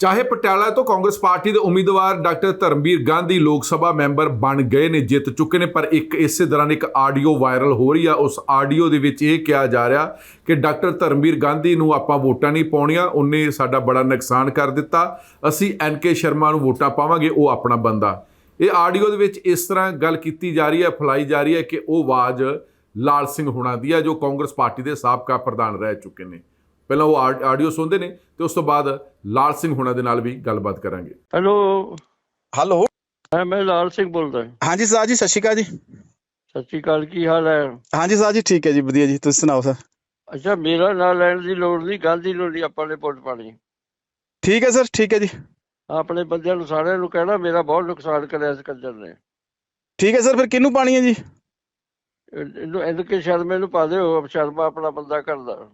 ਚਾਹੇ ਪਟਿਆਲਾ ਤੋਂ ਕਾਂਗਰਸ ਪਾਰਟੀ ਦੇ ਉਮੀਦਵਾਰ ਡਾਕਟਰ ਧਰਮਵੀਰ ਗਾਂਧੀ ਲੋਕ ਸਭਾ ਮੈਂਬਰ ਬਣ ਗਏ ਨੇ, ਜਿੱਤ ਚੁੱਕੇ ਨੇ, ਪਰ ਇੱਕ ਇਸੇ ਦੌਰਾਨ ਇੱਕ ਆਡੀਓ ਵਾਇਰਲ ਹੋ ਰਹੀ ਆ। ਉਸ ਆਡੀਓ ਦੇ ਵਿੱਚ ਇਹ ਕਿਹਾ ਜਾ ਰਿਹਾ ਕਿ ਡਾਕਟਰ ਧਰਮਵੀਰ ਗਾਂਧੀ ਨੂੰ ਆਪਾਂ ਵੋਟਾਂ ਨਹੀਂ ਪਾਉਣੀਆਂ, ਉਹਨੇ ਸਾਡਾ ਬੜਾ ਨੁਕਸਾਨ ਕਰ ਦਿੱਤਾ। ਅਸੀਂ ਐਨਕੇ ਸ਼ਰਮਾ ਨੂੰ ਵੋਟਾਂ ਪਾਵਾਂਗੇ, ਉਹ ਆਪਣਾ ਬੰਦਾ। ਇਹ ਆਡੀਓ ਦੇ ਵਿੱਚ ਇਸ ਤਰ੍ਹਾਂ ਗੱਲ ਕੀਤੀ ਜਾ ਰਹੀ ਹੈ, ਫਲਾਈ ਜਾ ਰਹੀ ਹੈ ਕਿ ਉਹ ਆਵਾਜ਼ ਲਾਲ ਸਿੰਘ ਹੁਣਾਂ ਦੀ ਆ, ਜੋ ਕਾਂਗਰਸ ਪਾਰਟੀ ਦੇ ਸਾਬਕਾ ਪ੍ਰਧਾਨ ਰਹਿ ਚੁੱਕੇ ਨੇ। ਪਹਿਲਾਂ ਉਹ ਆਡੀਓ ਸੁਣਦੇ ਨੇ ਤੇ ਉਸ ਤੋਂ ਬਾਅਦ ਲਾਲ ਸਿੰਘ ਹੁਣਾਂ ਦੇ ਨਾਲ ਵੀ ਗੱਲਬਾਤ ਕਰਾਂਗੇ। ਹੈਲੋ। ਹੈਲੋ। ਹਾਂ ਮੈਂ ਲਾਲ ਸਿੰਘ ਬੋਲਦਾ। ਹਾਂ। ਹਾਂਜੀ ਸਰ ਜੀ ਸਤਿ ਸ਼੍ਰੀ ਅਕਾਲ ਜੀ। ਸਤਿ ਸ਼੍ਰੀ ਅਕਾਲ ਕੀ ਹਾਲ ਹੈ? ਹਾਂਜੀ ਸਰ ਜੀ ਠੀਕ ਹੈ ਜੀ ਵਧੀਆ ਜੀ ਤੁਸੀਂ ਸੁਣਾਓ ਸਰ? ਅੱਛਾ ਮੇਰਾ ਨਾਂ ਲੈਣ ਦੀ ਲੋੜ ਨਹੀਂ ਗਾਂਧੀ ਨੂੰ ਨਹੀਂ ਆਪਾਂ ਨੇ ਵੋਟ ਪਾਣੀ। ਠੀਕ ਹੈ ਸਰ ਠੀਕ ਹੈ ਜੀ। ਆਪਣੇ ਬੰਦਿਆਂ ਨੂੰ ਸਾਰਿਆਂ ਨੂੰ ਕਹਿਣਾ ਮੇਰਾ ਬਹੁਤ ਨੁਕਸਾਨ ਕਰਿਆ ਇਸ ਕੰਜਰ ਨੇ। ਠੀਕ ਹੈ ਸਰ ਫਿਰ ਕਿਹਨੂੰ ਪਾਣੀ ਹੈ ਜੀ? ਇਹ- ਇਹਨੂੰ ਕੇ ਸ਼ਰਮੇ ਨੂੰ ਪਾ ਦਿਓ ਸ਼ਰਮਾ ਆਪਣਾ ਬੰਦਾ ਕਰਦਾ।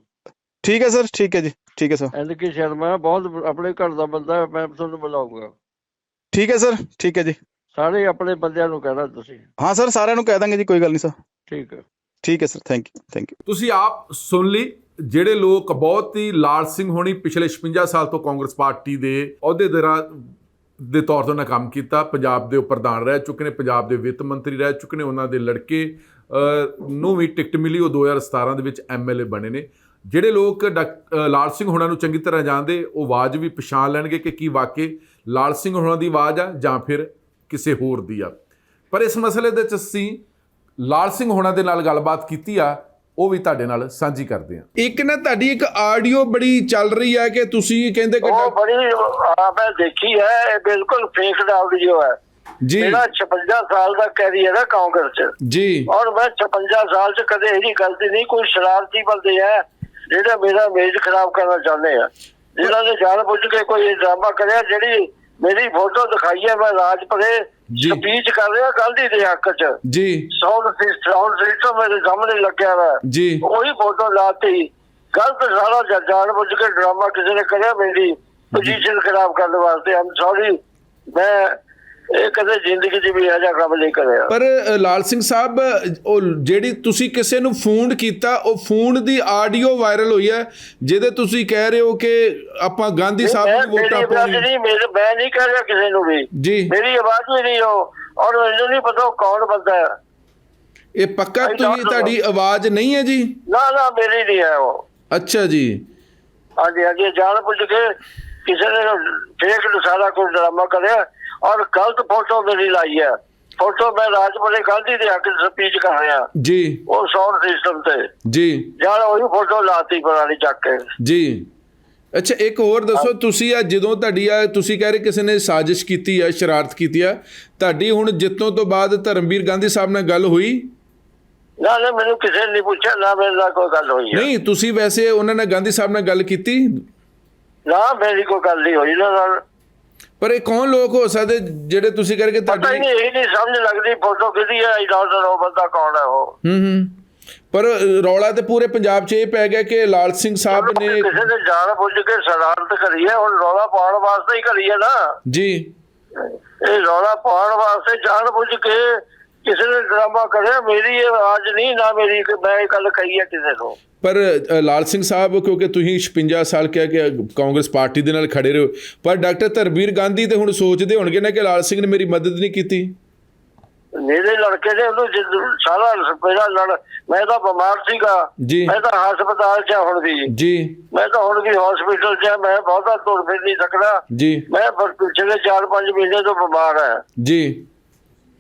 ਠੀਕ ਹੈ ਸਰ ਠੀਕ ਹੈ ਜੀ ਠੀਕ ਹੈ ਸਰ। ਐਨ ਕੇ ਸ਼ਰਮਾ ਬਹੁਤ ਆਪਣੇ ਘਰ ਦਾ ਬੰਦਾ ਹੈ, ਮੈਂ ਤੁਹਾਨੂੰ ਬੁਲਾਊਂਗਾ। ਠੀਕ ਹੈ ਸਰ ਠੀਕ ਹੈ ਜੀ। ਸਾਰੇ ਆਪਣੇ ਬੰਦਿਆਂ ਨੂੰ ਕਹਿਣਾ ਤੁਸੀਂ। ਹਾਂ ਸਰ ਸਾਰਿਆਂ ਨੂੰ ਕਹਿ ਦਾਂਗੇ ਜੀ ਕੋਈ ਗੱਲ ਨਹੀਂ ਸਰ। ਠੀਕ ਹੈ। ਠੀਕ ਹੈ sir thank you thank you ਤੁਸੀਂ ਆਪ ਸੁਣ ਲਈ ਜਿਹੜੇ ਲੋਕ ਬਹੁਤ ਹੀ ਲਾਲ ਸਿੰਘ ਹੋਣੀ ਪਿਛਲੇ 56 ਸਾਲ ਤੋਂ ਕਾਂਗਰਸ ਪਾਰਟੀ ਦੇ ਅਹੁਦੇਦਾਰਾਂ ਦੇ ਤੌਰ ਤੇ ਉਹਨਾਂ ਕੰਮ ਕੀਤਾ ਪੰਜਾਬ ਦੇ ਉਹ ਪ੍ਰਧਾਨ ਰਹਿ ਚੁੱਕੇ ਨੇ ਪੰਜਾਬ ਦੇ ਵਿੱਤ ਮੰਤਰੀ ਰਹਿ ਚੁੱਕੇ ਨੇ ਉਹਨਾਂ ਦੇ ਲੜਕੇ ਅਹ, ਨੂੰ ਵੀ ਟਿਕਟ ਮਿਲੀ ਉਹ 2017 ਦੇ ਵਿੱਚ ਐਮਐਲਏ ਬਣੇ ਨੇ। ਜਿਹੜੇ ਲੋਕ ਲਾਲ ਸਿੰਘ ਹੋਣਾ ਨੂੰ ਚੰਗੀ ਤਰ੍ਹਾਂ ਜਾਣਦੇ ਉਹ ਆਵਾਜ਼ ਵੀ ਪਛਾਣ ਲੈਣਗੇ ਕਿ ਕੀ ਵਾਕਈ ਲਾਲ ਸਿੰਘ ਹੋਣਾ ਦੀ ਆਵਾਜ਼ ਆ ਜਾਂ ਫਿਰ ਕਿਸੇ ਹੋਰ ਦੀ ਆ। ਪਰ ਇਸ ਮਸਲੇ ਦੇ ਵਿੱਚ ਅਸੀਂ ਲਾਲ ਸਿੰਘ ਹੋਣਾ ਦੇ ਨਾਲ ਗੱਲਬਾਤ ਕੀਤੀ ਆ ਉਹ ਵੀ ਤੁਹਾਡੇ ਨਾਲ ਸਾਂਝੀ ਕਰਦੇ ਆ ਇੱਕ ਨਾ ਤੁਹਾਡੀ ਇੱਕ ਆਡੀਓ ਬੜੀ ਚੱਲ ਰਹੀ ਹੈ ਕਿ ਤੁਸੀਂ ਕਹਿੰਦੇ ਕਿ ਉਹ ਬੜੀ ਆ ਮੈਂ ਦੇਖੀ ਹੈ ਇਹ ਬਿਲਕੁਲ ਫੇਕ ਵੀਡੀਓ ਹੈ। ਜੀ। ਮੇਰਾ 56 ਸਾਲ ਦਾ ਕੈਰੀਅਰ ਹੈ ਕਾਂਗਰਸ ਚ। ਜੀ। ਔਰ ਮੈਂ 56 ਸਾਲ ਚ ਕਦੇ ਇਹਦੀ ਗਲਤੀ ਨਹੀਂ ਕੋਈ ਸ਼ਰਾਰਤੀ ਬੰਦੇ ਹੈ ਜਿਹੜਾ ਮੇਰਾ ਇਮੇਜ ਖਰਾਬ ਕਰਨਾ ਚਾਹੁੰਦੇ ਆ। ਜਿਨ੍ਹਾਂ ਨੇ ਜਾਣ ਬੁੱਝ ਕੇ ਕੋਈ ਡਰਾਮਾ ਕਰਿਆ ਜਿਹੜੀ ਮੇਰੀ ਫੋਟੋ ਦਿਖਾਈ ਹੈ ਮੈਂ ਰਾਜਪੁਰੇ ਜੀ। ਸਪੀਚ ਕਰ ਰਿਹਾ ਗਾਂਧੀ ਦੇ ਹੱਕ ਚ। ਜੀ। ਸਾਊਂਡ ਸਾਊਂਡ ਸਿਸਟਮ ਮੇਰੇ ਸਾਹਮਣੇ ਲੱਗਿਆ ਹੋਇਆ। ਜੀ। ਉਹੀ ਫੋਟੋ ਲਾਤੀ ਗਲਤ ਸਾਰਾ ਜਾਣ ਬੁੱਝ ਕੇ ਡਰਾਮਾ ਕਿਸੇ ਨੇ ਕਰਿਆ ਮੇਰੀ ਪੋਜੀਸ਼ਨ ਖਰਾਬ ਕਰਨ ਵਾਸਤੇ। ਆਮ ਸੌਰੀ ਮੈਂ ਇਹ ਕਦੇ ਜ਼ਿੰਦਗੀ 'ਚ ਵੀ ਜਿਹਾ ਕੰਮ ਨਹੀਂ ਕਰਿਆ। ਪਰ ਲਾਲ ਸਿੰਘ ਸਾਹਿਬ ਉਹ ਜਿਹੜੀ ਤੁਸੀਂ ਕਿਸੇ ਨੂੰ ਫੋਨ ਕੀਤਾ ਉਹ ਫੋਨ ਦੀ ਆਡੀਓ ਵਾਇਰਲ ਹੋਈ ਹੈ ਜਿਹਦੇ ਤੁਸੀਂ ਕਹਿ ਰਹੇ ਹੋ ਕਿ ਆਪਾਂ ਗਾਂਧੀ ਸਾਹਿਬ ਨੂੰ ਵੋਟਾਂ ਪਾਉਣੀਆਂ। ਨਹੀਂ ਮੇਰੇ ਮੈਂ ਨਹੀਂ ਕਹਿ ਰਿਹਾ ਕਿਸੇ ਨੂੰ ਵੀ। ਜੀ। ਮੇਰੀ ਆਵਾਜ਼ ਵੀ ਨਹੀਂ ਉਹ। ਔਰ ਮੈਨੂੰ ਨਹੀਂ ਪਤਾ ਕੌਣ ਬੰਦਾ ਹੈ। ਇਹ ਪੱਕਾ ਤੁਸੀਂ. ਤੁਹਾਡੀ ਆਵਾਜ਼ ਨਹੀਂ ਹੈ ਜੀ? ਨਾ ਨਾ ਮੇਰੀ ਨਹੀਂ ਹੈ ਉਹ। ਅੱਛਾ ਜੀ। ਹਾਂਜੀ ਹਾਂਜੀ ਜਾਣ ਬੁੱਝ ਕੇ ਕਿਸੇ ਨੇ ਫੇਕ ਸਾਰਾ ਕੁਝ ਡਰਾਮਾ ਕਰਿਆ। ਔਰ ਗਲਤ ਫੋਟੋ ਮੇਰੀ ਲਾਈ ਹੈ। ਫੋਟੋ ਮੈਂ ਰਾਜਪੁਰੇ ਗਾਂਧੀ ਦੇ ਹੱਕ ਸਪੀਚ ਕਰ ਰਿਹਾ। ਜੀ। ਉਹ ਸਾਊਂਡ ਸਿਸਟਮ ਤੇ। ਜੀ। ਯਾਰ ਉਹੀ ਫੋਟੋ ਲਾਤੀ ਪੁਰਾਣੀ ਚੱਕ ਕੇ। ਜੀ। ਅੱਛਾ ਇੱਕ ਹੋਰ ਦੱਸੋ ਤੁਸੀਂ ਆ ਜਦੋਂ ਤੁਹਾਡੀ ਆ ਤੁਸੀਂ ਕਹਿ ਰਹੇ ਕਿਸੇ ਨੇ ਸਾਜ਼ਿਸ਼ ਕੀਤੀ ਆ ਸ਼ਰਾਰਤ ਕੀਤੀ ਆ ਤੁਹਾਡੀ ਹੁਣ ਜਿੱਤੋਂ ਤੋਂ ਬਾਅਦ ਧਰਮਵੀਰ ਗਾਂਧੀ ਸਾਹਿਬ ਨਾਲ ਗੱਲ ਹੋਈ? ਨਾ ਨਾ ਮੈਨੂੰ ਕਿਸੇ ਨੇ ਪੁੱਛਿਆ ਨਾ ਮੇਰੇ ਨਾਲ ਕੋਈ ਗੱਲ ਹੋਈ ਨਹੀਂ ਤੁਸੀਂ ਵੈਸੇ ਉਹਨਾਂ ਨਾਲ ਗਾਂਧੀ ਸਾਹਿਬ ਨਾਲ ਗੱਲ ਕੀਤੀ? ਨਾ ਮੇਰੀ ਕੋਈ ਗੱਲ ਨਹੀਂ ਹੋਈ ਨਾ ਨਾਲ। ਪਰ ਇਹ ਕੌਣ ਲੋਕ ਹੋ ਸਕਦੇ ਜਿਹੜੇ ਤੁਸੀਂ ਕਰਕੇ ਪਤਾ ਹੀ ਤੁਹਾਡੀ ਨਹੀਂ ਇਹ ਨਹੀਂ ਸਮਝ ਲੱਗਦੀ ਫੋਟੋ ਕਿਹਦੀ ਹੈ ਆਈ ਡੋਂਟ ਨੋ ਬੰਦਾ ਕੌਣ ਹੈ ਉਹ? ਹੂੰ ਹੂੰ। ਪਰ ਰੌਲਾ ਤੇ ਪੂਰੇ ਪੰਜਾਬ 'ਚ ਇਹ ਪੈ ਗਿਆ ਕਿ ਲਾਲ ਸਿੰਘ ਸਾਹਿਬ ਨੇ ਕਿਸੇ ਨੇ ਜਾਣ ਬੁੱਝ ਕੇ ਸ਼ਰਾਰਤ ਕਰੀ ਹੈ ਹੁਣ ਰੌਲਾ ਪਾਉਣ ਵਾਸਤੇ ਹੀ ਕਰੀ ਹੈ ਨਾ। ਜੀ। ਇਹ ਰੌਲਾ ਪਾਉਣ ਵਾਸਤੇ ਜਾਣ ਬੁੱਝ ਕੇ ਕਿਸੇ ਨੇ ਡਰਾਮਾ ਕਰਿਆ ਮੇਰੀ ਇਹ ਆਵਾਜ਼ ਨਹੀਂ ਨਾ ਮੇਰੀ ਕਿ ਮੈਂ ਇਹ ਗੱਲ ਕਹੀ ਹੈ ਕਿਸੇ ਨੂੰ ਪਰ ਲਾਲ ਸਿੰਘ ਸਾਹਿਬ ਕਿਉਂਕਿ ਤੁਸੀਂ 56 ਸਾਲ ਕਿਹਾ ਕਿ ਕਾਂਗਰਸ ਪਾਰਟੀ ਦੇ ਨਾਲ ਖੜੇ ਰਹੋ ਪਰ ਡਾਕਟਰ ਧਰਮਵੀਰ ਗਾਂਧੀ ਤੇ ਹੁਣ ਸੋਚਦੇ ਹੋਣਗੇ ਨਾ ਕਿ ਲਾਲ ਸਿੰਘ ਨੇ ਮੇਰੀ ਮਦਦ ਨਹੀਂ ਕੀਤੀ। ਮੇਰੇ ਲੜਕੇ ਨੇ ਉਹਨੂੰ ਜਿੱਦ- ਸਾਰਾ ਮੇਰਾ ਲੜ ਮੈਂ ਤਾਂ ਬਿਮਾਰ ਸੀਗਾ। ਮੈਂ ਤਾਂ ਹਸਪਤਾਲ 'ਚ ਹੁਣ ਵੀ। ਜੀ। ਮੈਂ ਤਾਂ ਹੁਣ ਵੀ ਹਸਪੀਟਲ 'ਚ ਮੈਂ ਬਹੁਤਾ ਤੁਰ ਫਿਰ ਨਹੀਂ ਸਕਦਾ। ਜੀ। ਮੈਂ ਪਿਛਲੇ 4-5 ਮਹੀਨੇ ਤੋਂ ਬਿਮਾਰ ਹਾਂ ਜੀ।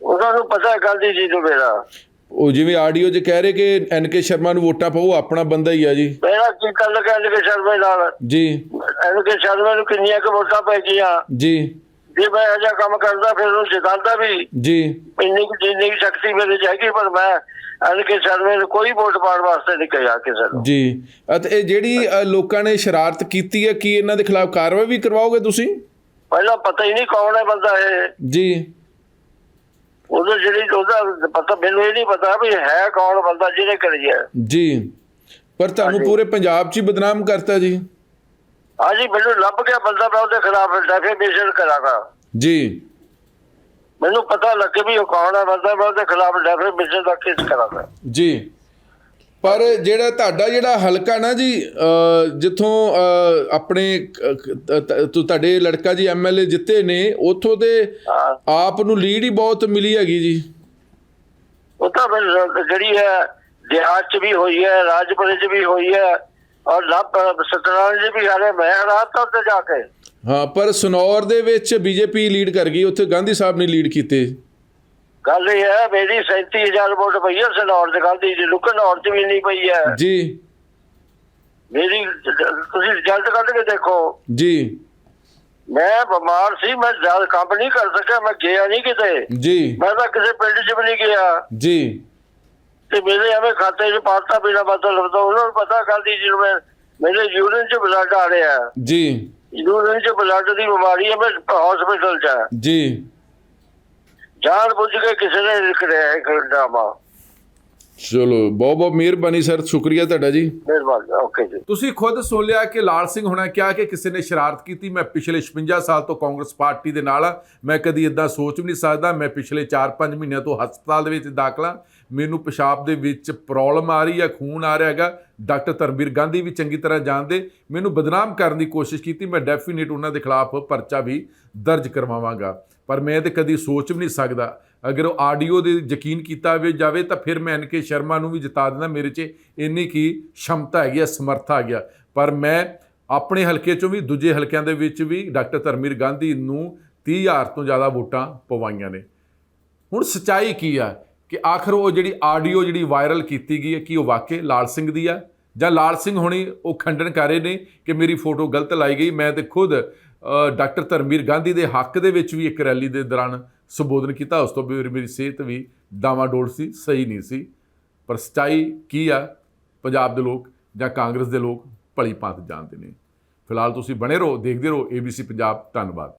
ਉਹਨਾਂ ਨੂੰ ਪਤਾ ਹੈ ਗਾਂਧੀ ਜੀ ਨੂੰ ਮੇਰਾ। ਉਹ ਜਿਵੇਂ ਆਡੀਓ 'ਚ ਕਹਿ ਰਹੇ ਕਿ ਐਨ ਕੇ ਸ਼ਰਮਾ ਨੂੰ ਵੋਟਾਂ ਪਾਓ ਉਹ ਆਪਣਾ ਬੰਦਾ ਹੀ ਆ ਜੀ। ਮੇਰਾ ਕੀ ਕੱਲ ਕਹਿੰਦੇ ਕਿ ਸ਼ਰਮੇ ਨਾਲ? ਜੀ। ਐਨ ਕੇ ਸ਼ਰਮੇ ਨੂੰ ਕਿੰਨੀਆਂ ਕੁ ਵੋਟਾਂ ਪੈ ਗਈਆਂ ਜੀ। ਜੇ ਮੈਂ ਅਜਾ ਕੰਮ ਕਰਦਾ ਫਿਰ ਉਹਨੂੰ ਜਿਤਾਉਂਦਾ ਵੀ। ਜੀ। ਇੰਨੀ ਕੁ ਜਿੰਨੀ ਕੁ ਸ਼ਕਤੀ ਮੇਰੇ ਹੈਗੀ ਪਰ ਮੈਂ ਐਨ ਕੇ ਸ਼ਰਮੇ ਨੂੰ ਕੋਈ ਵੋਟ ਪਾਉਣ ਵਾਸਤੇ ਨਹੀਂ ਕਿਹਾ ਕਿਸੇ ਨੂੰ। ਜੀ। ਅਤੇ ਇਹ ਜਿਹੜੀ ਲੋਕਾਂ ਨੇ ਸ਼ਰਾਰਤ ਕੀਤੀ ਹੈ ਕੀ ਇਹਨਾਂ ਦੇ ਖਿਲਾਫ ਕਾਰਵਾਈ ਵੀ ਕਰਵਾਓਗੇ ਤੁਸੀਂ? ਪਹਿਲਾਂ ਪਤਾ ਹੀ ਨਹੀਂ ਕੌਣ ਹੈ ਬੰਦਾ ਇਹ। ਜੀ। ਉਹਦਾ ਜਿਹੜੀ ਉਹਦਾ ਪਤਾ ਮੈਨੂੰ ਇਹ ਨਹੀਂ ਪਤਾ ਵੀ ਹੈ ਕੌਣ ਬੰਦਾ ਜਿਹਨੇ ਕਰੀ ਹੈ। ਜੀ। ਪਰ ਤੁਹਾਨੂੰ। ਪੂਰੇ ਪੰਜਾਬ 'ਚ ਹੀ ਬਦਨਾਮ ਕਰਤਾ ਜੀ। ਹਾਂਜੀ ਮੈਨੂੰ ਲੱਭ ਗਿਆ ਬੰਦਾ ਮੈਂ ਉਹਦੇ ਖਿਲਾਫ ਡੈਫੇਮੇਸ਼ਨ ਕਰਾਂਗਾ। ਜੀ। ਮੈਨੂੰ ਪਤਾ ਲੱਗੇ ਵੀ ਉਹ ਕੌਣ ਹੈ ਬੰਦਾ ਮੈਂ ਉਹਦੇ ਖਿਲਾਫ ਡੈਫੇਮੇਸ਼ਨ ਦਾ ਕੇਸ ਕਰਾਂਗਾ। ਜੀ। ਪਰ ਜਿਹੜਾ ਤੁਹਾਡਾ ਜਿਹੜਾ ਹਲਕਾ ਨਾ ਜੀ ਜਿੱਥੋਂ ਆਪਣੇ ਤੁਹਾਡੇ ਲੜਕਾ ਜੀ ਐਮਐਲਏ ਜਿੱਤੇ ਨੇ ਉਥੋਂ ਦੇ ਆਪ ਨੂੰ ਲੀਡ ਹੀ ਬਹੁਤ ਮਿਲੀ ਹੈਗੀ ਜੀ। ਉਹ ਤਾਂ ਜਿਹੜੀ ਹੈ ਦਿਹਾਤ ਚ ਵੀ ਹੋਈ ਹੈ ਰਾਜਪੁਰੇ ਚ ਵੀ ਹੋਈ ਹੈ ਔਰ ਲੱਭ ਸਤਨਾਮ ਜੀ ਵੀ ਹਾਰੇ ਮੈਂ ਰਾਤ ਉੱਤੇ ਜਾ ਕੇ। ਹਾਂ ਪਰ ਸਨੌਰ ਦੇ ਵਿੱਚ ਬੀਜੇਪੀ ਲੀਡ ਕਰ ਗਈ ਉੱਥੇ ਗਾਂਧੀ ਸਾਹਿਬ ਨੇ ਲੀਡ ਕੀਤੇ। ਗੱਲ ਇਹ ਹੈ ਮੇਰੀ 37000 ਵੋਟ ਪਈ ਹੈ ਸਨੌਰ ਦੇ ਗੱਲ ਦੀ ਲੁਕਨ ਚ ਵੀ ਨਹੀਂ ਪਈ ਹੈ। ਜੀ। ਮੇਰੀ ਤੁਸੀਂ ਰਿਜ਼ਲਟ ਕੱਢ ਕੇ ਦੇਖੋ। ਜੀ। ਮੈਂ ਬਿਮਾਰ ਸੀ ਮੈਂ ਜ਼ਿਆਦਾ ਕੰਮ ਨਹੀਂ ਕਰ ਸਕਿਆ ਮੈਂ ਗਿਆ ਨਹੀਂ ਕਿਤੇ। ਜੀ। ਮੈਂ ਤਾਂ ਕਿਸੇ ਪਿੰਡ 'ਚ ਵੀ ਨਹੀਂ ਗਿਆ। ਜੀ। ਤੇ ਮੇਰੇ ਐਵੇਂ ਖਾਤੇ 'ਚ ਪਾਤਾ ਬਿਨਾ ਮਤਲਬ ਤੋਂ ਉਹਨਾਂ ਨੂੰ ਪਤਾ ਗੱਲ ਦੀ ਜਿਹਨੂੰ ਮੈਂ ਮੇਰੇ ਯੂਰਿਨ 'ਚ ਬਲੱਡ ਆ ਰਿਹਾ। ਜੀ। ਯੂਰਿਨ 'ਚ ਬਲੱਡ ਦੀ ਬਿਮਾਰੀ ਹੈ ਮੈਂ ਹਸਪੀਟਲ 'ਚ। ਜੀ। ਜਾਣ ਬੁੱਝ ਕੇ ਕਿਸੇ ਨੇ ਲਿਖ ਰਿਹਾ ਹੈ ਇੱਕ ਡਰਾਮਾ ਚਲੋ ਬਹੁਤ ਬਹੁਤ ਮਿਹਰਬਾਨੀ ਸਰ ਸ਼ੁਕਰੀਆ ਤੁਹਾਡਾ ਜੀ। ਮਿਹਰਬਾਨੀ ਓਕੇ ਜੀ। ਤੁਸੀਂ ਖੁਦ ਸੁਣ ਲਿਆ ਕਿ ਲਾਲ ਸਿੰਘ ਹੋਣਾ ਕਿਹਾ ਕਿ ਕਿਸੇ ਨੇ ਸ਼ਰਾਰਤ ਕੀਤੀ ਮੈਂ ਪਿਛਲੇ 56 ਸਾਲ ਤੋਂ ਕਾਂਗਰਸ ਪਾਰਟੀ ਦੇ ਨਾਲ ਆ ਮੈਂ ਕਦੀ ਇਦਾਂ ਸੋਚ ਵੀ ਨਹੀਂ ਸਕਦਾ ਮੈਂ ਪਿਛਲੇ 4-5 ਮਹੀਨਿਆਂ ਤੋਂ ਹਸਪਤਾਲ ਦੇ ਵਿੱਚ ਦਾਖਲਾ ਮੈਨੂੰ ਪਿਸ਼ਾਬ ਦੇ ਵਿੱਚ ਪ੍ਰੋਬਲਮ ਆ ਰਹੀ ਹੈ ਖੂਨ ਆ ਰਿਹਾ ਹੈਗਾ। ਡਾਕਟਰ ਧਰਮਵੀਰ ਗਾਂਧੀ ਵੀ ਚੰਗੀ ਤਰ੍ਹਾਂ ਜਾਣਦੇ, ਮੈਨੂੰ ਬਦਨਾਮ ਕਰਨ ਦੀ ਕੋਸ਼ਿਸ਼ ਕੀਤੀ, ਮੈਂ ਡੈਫੀਨੇਟ ਉਹਨਾਂ ਦੇ ਖਿਲਾਫ ਪਰਚਾ ਵੀ ਦਰਜ ਕਰਵਾਵਾਂਗਾ। ਪਰ ਮੈਂ ਤੇ ਕਦੀ ਸੋਚ ਵੀ ਨਹੀਂ ਸਕਦਾ। ਅਗਰ ਉਹ ਆਡੀਓ ਦੇ ਯਕੀਨ ਕੀਤਾ ਵੀ ਜਾਵੇ, ਤਾਂ ਫਿਰ ਮੈਂ ਐਨ ਕੇ ਸ਼ਰਮਾ ਨੂੰ ਵੀ ਜਿਤਾ ਦਿੰਦਾ। ਮੇਰੇ 'ਚ ਇੰਨੀ ਕੀ ਸ਼ਮਤਾ ਹੈਗੀ ਆ, ਸਮਰਥਾ ਆ। ਪਰ ਮੈਂ ਆਪਣੇ ਹਲਕੇ 'ਚੋਂ ਵੀ, ਦੂਜੇ ਹਲਕਿਆਂ ਦੇ ਵਿੱਚ ਵੀ ਡਾਕਟਰ ਧਰਮਵੀਰ ਗਾਂਧੀ ਨੂੰ 30000 ਤੋਂ ਜ਼ਿਆਦਾ ਵੋਟਾਂ ਪਵਾਈਆਂ ਨੇ। ਹੁਣ ਸਚਾਈ ਕੀ ਆ? ਕਿ ਆਖਰ ਉਹ ਜਿਹੜੀ ਆਡੀਓ ਜਿਹੜੀ ਵਾਇਰਲ ਕੀਤੀ ਗਈ ਹੈ, ਕਿ ਉਹ ਵਾਕਈ ਲਾਲ ਸਿੰਘ ਦੀ ਆ ਜਾਂ ਲਾਲ ਸਿੰਘ ਹੋਣੀ ਉਹ ਖੰਡਨ ਕਰ ਰਹੇ ਨੇ ਕਿ ਮੇਰੀ ਫੋਟੋ ਗਲਤ ਲਾਈ ਗਈ, ਮੈਂ ਤੇ ਖੁਦ ਡਾਕਟਰ ਧਰਮਵੀਰ ਗਾਂਧੀ ਦੇ ਹੱਕ ਦੇ ਵਿੱਚ ਵੀ ਇੱਕ ਰੈਲੀ ਦੇ ਦੌਰਾਨ ਸੰਬੋਧਨ ਕੀਤਾ, ਉਸ ਤੋਂ ਵੀ ਮੇਰੀ ਸਿਹਤ ਵੀ ਡਾਵਾਡੋਲ ਸੀ, ਸਹੀ ਨਹੀਂ ਸੀ। ਪਰ ਸਚਾਈ ਕੀ ਆ? ਪੰਜਾਬ ਦੇ ਲੋਕ ਜਾਂ ਕਾਂਗਰਸ ਦੇ ਲੋਕ ਭਲੀ ਭਾਂਤ ਜਾਣਦੇ ਨੇ। ਫਿਲਹਾਲ ਤੁਸੀਂ ਬਣੇ ਰਹੋ, ਦੇਖਦੇ ਰਹੋ ABC ਪੰਜਾਬ, ਧੰਨਵਾਦ।